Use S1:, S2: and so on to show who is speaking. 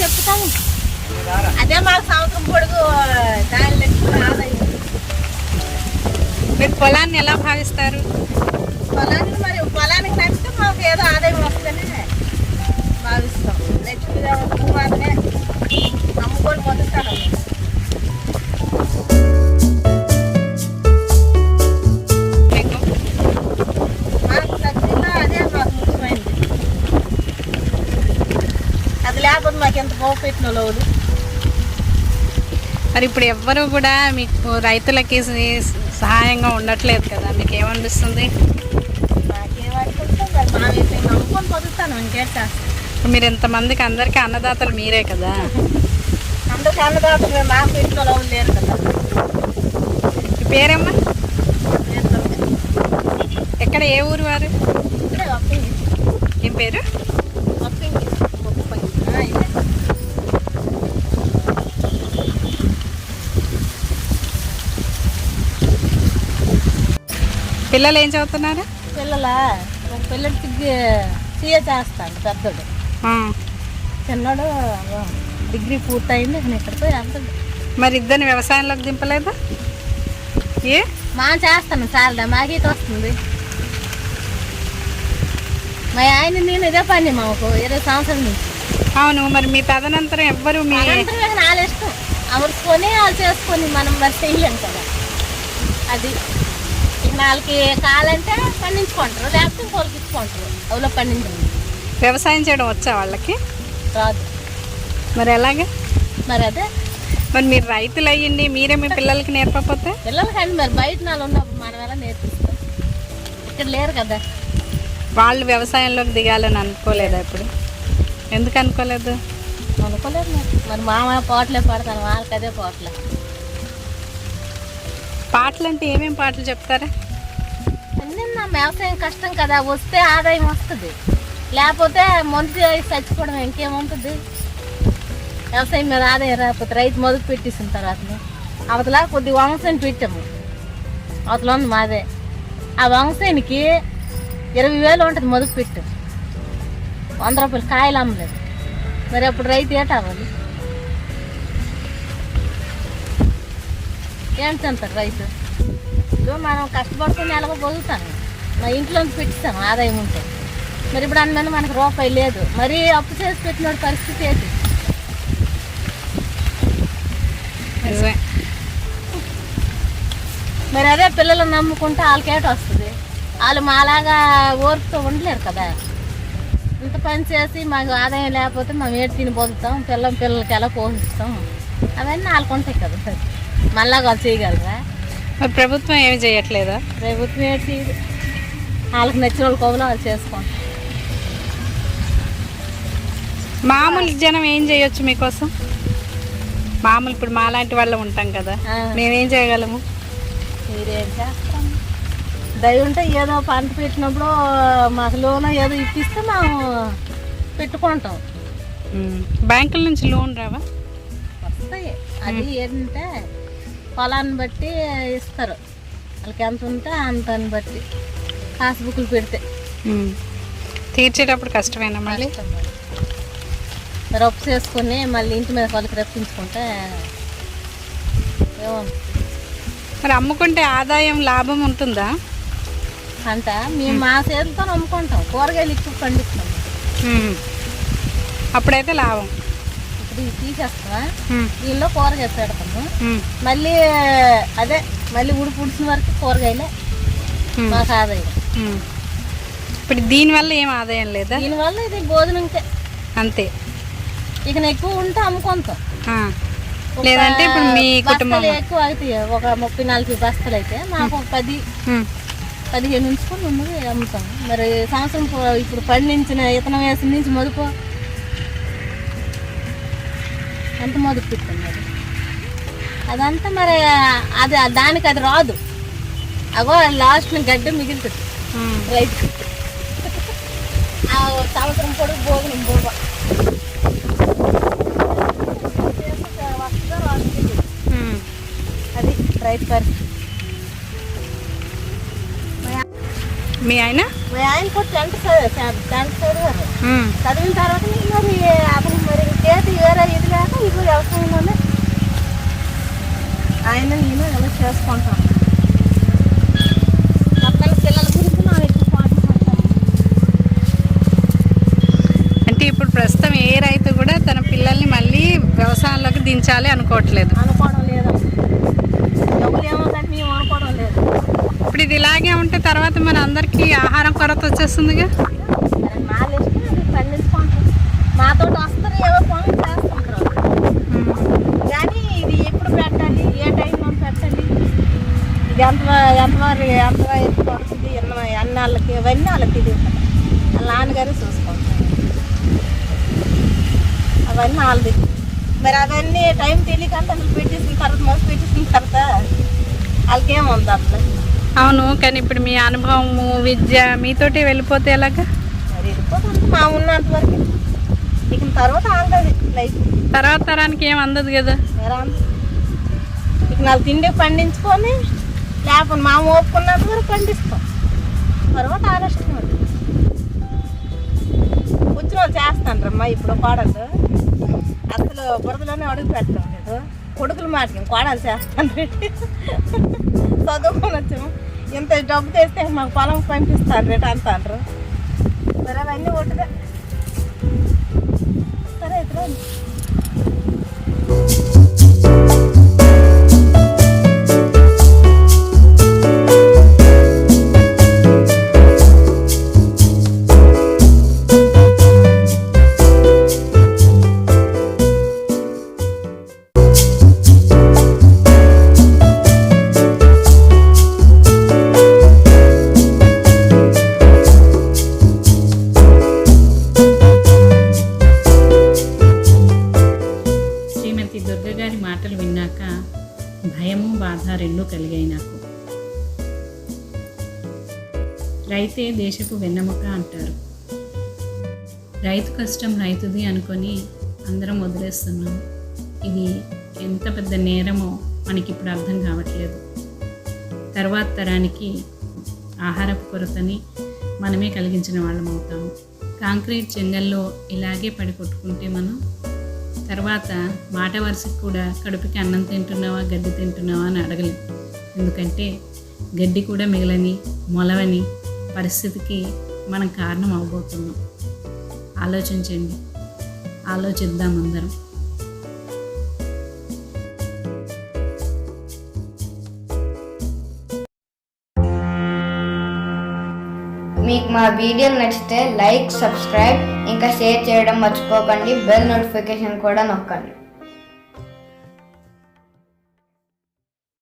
S1: చెప్తాను. అదే మాకు సంవత్సరం పొడుగు దాని ఆదాయం మీరు పొలాన్ని ఎలా భావిస్తారు?
S2: పొలాన్ని
S1: మరి పొలానికి నచ్చితే మాకు ఏదో అది లేకపోతే మాకు ఎంత పోగు పెట్టిన లోడు
S2: మరి ఇప్పుడు ఎవ్వరు కూడా మీకు రైతులకి సహాయంగా ఉండట్లేదు కదా మీకు ఏమనిపిస్తుంది
S1: మరి
S2: ఇంతమందికి అందరికీ అన్నదాతలు మీరే కదా?
S1: అందరికి అన్నదాతలు మాకు ఇంట్లో లేరు కదా.
S2: పేరమ్మా. ఎక్కడ ఏ ఊరు వారు? ఏం పేరు
S1: వస్తుంది ముప్పై ఆ, ఇదే.
S2: పిల్లలు ఏం చదువుతున్నారు?
S1: పిల్లల పిల్లడికి సీఏ చేస్తాడు పెద్దోడు. చిన్నోడు డిగ్రీ పూర్తయింది నేను ఇక్కడితో వెళ్తాడు.
S2: మరి ఇద్దరిని వ్యవసాయంలోకి దింపలేదా? ఏ?
S1: మా చేస్తాను చాలా మాకు వస్తుంది మా ఆయన నేను ఇదే పని మాకు ఇరవై సంవత్సరాల నుంచి.
S2: అవును మరి మీ తదనంతరం ఎవ్వరు మీ
S1: నాలుగు ఇష్టం వాళ్ళు చేసుకొని మనం మరి చెయ్యలేం కదా. అది నాలుగు కావాలంటే పండించుకుంటారు లేకపోతే ఇంకోళ్ళకి ఇచ్చుకుంటారు. అవులో పండించండి
S2: వ్యవసాయం చేయడం వచ్చా వాళ్ళకి?
S1: రాదు.
S2: మరి ఎలాగా?
S1: మరి అదే.
S2: మరి మీరు రైతులు అయ్యండి మీరే మీ పిల్లలకి నేర్పకపోతే?
S1: పిల్లలకండి మరి బయట నాలు ఉన్నప్పుడు మనం ఎలా నేర్పిస్తాం ఇక్కడ లేరు కదా.
S2: వాళ్ళు వ్యవసాయంలోకి దిగాలని అనుకోలేదా ఇప్పుడు? ఎందుకు అనుకోలేదు?
S1: అనుకోలేదు మరి. మామ పోట్లే పడతాను వాళ్ళకి అదే పోట్లే.
S2: పాటలు అంటే ఏమేమి పాటలు చెప్తారా?
S1: అన్నీ నా వ్యవసాయం కష్టం కదా వస్తే ఆదాయం వస్తుంది. లేకపోతే మొదటి చచ్చిపోవడం ఇంకేముంటుంది? వ్యవసాయం మీద ఆదాయం రాకపోతే రైతు మొదలు పెట్టేసిన తర్వాత అవతల కొద్ది వంశని పెట్టాము. అవతల ఉంది మాదే. ఆ వంశానికి ఇరవై వేలు ఉంటుంది మొదలు పెట్టు వంద రూపాయలు కాయలు అమ్మలేదు. మరి అప్పుడు రైతు ఏట అవ్వాలి? ఏం తింటారు రైతు? ఇప్పుడు మనం కష్టపడుకుని ఎలాగో బతుకుతాను మా ఇంట్లోంచి పెట్టిస్తాను ఆదాయం ఉంటే. మరి ఇప్పుడు అన్న మీద మనకు రూపాయి లేదు. మరి అప్పు చేసి పెట్టిన పరిస్థితి ఏంటి? మరి అదే పిల్లలు నమ్ముకుంటే వాళ్ళకేట వస్తుంది. వాళ్ళు మాలాగా ఓర్పుతో ఉండలేరు కదా. ఇంత పని చేసి మాకు ఆదాయం లేకపోతే మేము ఏడు తిని బతుకుతాం పిల్లం పిల్లలకి ఎలా పోషిస్తాం? అవన్నీ వాళ్ళకు ఉంటాయి కదా మళ్ళా వాళ్ళు చేయగలరా?
S2: మరి ప్రభుత్వం ఏమి చేయట్లేదా?
S1: ప్రభుత్వం ఏడు చేయదు. వాళ్ళకి నచ్చిన వాళ్ళు కోవలో వాళ్ళు చేసుకుంటాం
S2: మామూలు జనం ఏం చేయొచ్చు మీకోసం? మామూలు ఇప్పుడు మాలాంటి వాళ్ళు ఉంటాం కదా. మేమేం చేయగలము?
S1: మీరేం చేస్తాం? దయ ఉంటే ఏదో పంట పెట్టినప్పుడు మాకు లోన్ ఏదో ఇప్పిస్తే మేము పెట్టుకుంటాం.
S2: బ్యాంకుల నుంచి లోన్ రావా?
S1: వస్తాయి. అది ఏంటంటే పొలాన్ని బట్టి ఇస్తారు. వాళ్ళకి ఎంత ఉంటే అంతని బట్టి పాస్బుక్లు పెడితే.
S2: తీర్చేటప్పుడు కష్టమేనా మళ్ళీ?
S1: అప్పు చేసుకొని మళ్ళీ ఇంటి మీద వాళ్ళకి రప్పించుకుంటే
S2: మరి అమ్ముకుంటే ఆదాయం లాభం ఉంటుందా?
S1: అంట. మేము మా చేతితో అమ్ముకుంటాం కూరగాయలు ఎక్కువ పండిస్తాం.
S2: అప్పుడైతే లాభం.
S1: ఇప్పుడు ఇది తీసేస్తామా. దీనిలో కూరగాయలు పెడతాము. మళ్ళీ అదే మళ్ళీ ఉడి పుడిచిన వరకు కూరగాయలే. మాకు ఆదాయం.
S2: ఇప్పుడు దీనివల్ల ఏం ఆదాయం లేదా?
S1: దీనివల్ల ఇది భోజనంకే
S2: అంతే.
S1: ఇక ఎక్కువ ఉంటే అమ్ముకుంటాం.
S2: లేదంటే ఇప్పుడు మీ కుటుంబం
S1: ఎక్కువ అవుతాయి. ఒక ముప్పై నలభై బస్తాలు అయితే మాకు ఒక పది. పదిహేను ఉంచుకొని ఉన్నది అమ్ముతాం మరి సంవత్సరం ఇప్పుడు పండించిన ఇతనం వేసిన నుంచి మొదపు ఎంత మొదలు పెట్టింది అది అదంతా మరి అది దానికి అది రాదు అగో లాస్ట్ గడ్డ మిగులుతుంది. రైతు ఆ సంవత్సరం పొడుగు భోజనం భోగ.
S2: ఉమ్.
S1: అది రైతు పరిస్థితి
S2: మీ ఆయన?
S1: మీ ఆయన కూడా చదివిన తర్వాత మరి వేరే ఇది ఇప్పుడు వ్యవసాయంలోనే ఆయన చేసుకుంటాం పిల్లల గురించి
S3: మనం అంటే ఇప్పుడు ప్రస్తుతం ఏ
S1: రైతు కూడా తన పిల్లల్ని మళ్ళీ వ్యవసాయంలోకి దించాలి అనుకోవట్లేదు.
S3: ఇప్పుడు ఇది ఇలాగే ఉంటే తర్వాత మరి అందరికీ ఆహారం కొరత వచ్చేస్తుందిగా
S1: సరే మా ఇష్టం అది పండించుకుంటాం మాతో వస్తారు ఏవో పనులు చేస్తుంటారు కానీ ఇది ఎప్పుడు పెట్టాలి ఏ టైంలో పెట్టాలి ఇది ఎంత ఎంతవరకు ఎంత వయసు పడుతుంది ఎన్న ఇవన్నీ వాళ్ళకి తెలియదు వాళ్ళ నాన్నగారు చూసుకుంటారు అవన్నీ వాళ్ళది మరి అవన్నీ టైం తెలియకుండా అసలు పెట్టేసిన తర్వాత మొదలు పెట్టేసిన తర్వాత వాళ్ళకి ఏముంది అసలు
S3: అవును కానీ ఇప్పుడు మీ అనుభవము విద్య మీతోటి వెళ్ళిపోతే ఎలాగా?
S1: మా ఉన్నంత వరకు. ఇక తర్వాత లైఫ్.
S3: తర్వాత తరానికి ఏం అందదు కదా?
S1: ఇక నాలుగు తిండి పండించుకొని లేకపోతే మా ఓపుకున్నంత వరకు పండిస్తాం. తర్వాత వచ్చిన వాళ్ళు చేస్తాను రమ్మా ఇప్పుడు కోడలు అసలు బురదలోనే అడుగు పెట్టడం లేదు. కొడుకులు మాటకి కోడలు చేస్తాను చదువుకొని వచ్చాము. ఇంత డబ్బు తెస్తే మాకు పొలం పంపిస్తారు రేటు అంటారు సరే అవన్నీ
S2: ఒకటిదే మాటలు విన్నాక భయము బాధ రెండూ కలిగాయి నాకు. రైతే దేశపు వెన్నెముక అంటారు. రైతు కష్టం రైతుది అనుకొని అందరం వదిలేస్తున్నాం. ఇది ఎంత పెద్ద నేరమో మనకి ఇప్పుడు అర్థం కావట్లేదు. తర్వాత తరానికి ఆహారపు కొరతని మనమే కలిగించిన వాళ్ళం అవుతాము కాంక్రీట్ చెంగల్లో ఇలాగే పడి కొట్టుకుంటే మనం తర్వాత మాట వరుసకు కూడా కడుపుకి అన్నం తింటున్నావా గడ్డి తింటున్నావా అని అడగలేం. ఎందుకంటే గడ్డి కూడా మిగలని మొలవని పరిస్థితికి మనం కారణం అవబోతున్నాం. ఆలోచించండి. ఆలోచిద్దాం అందరం.
S4: మీకు మా వీడియోలు నచ్చితే లైక్ సబ్స్క్రైబ్ ఇంకా షేర్ చేయడం మర్చిపోకండి. బెల్ నోటిఫికేషన్ కూడా నొక్కండి.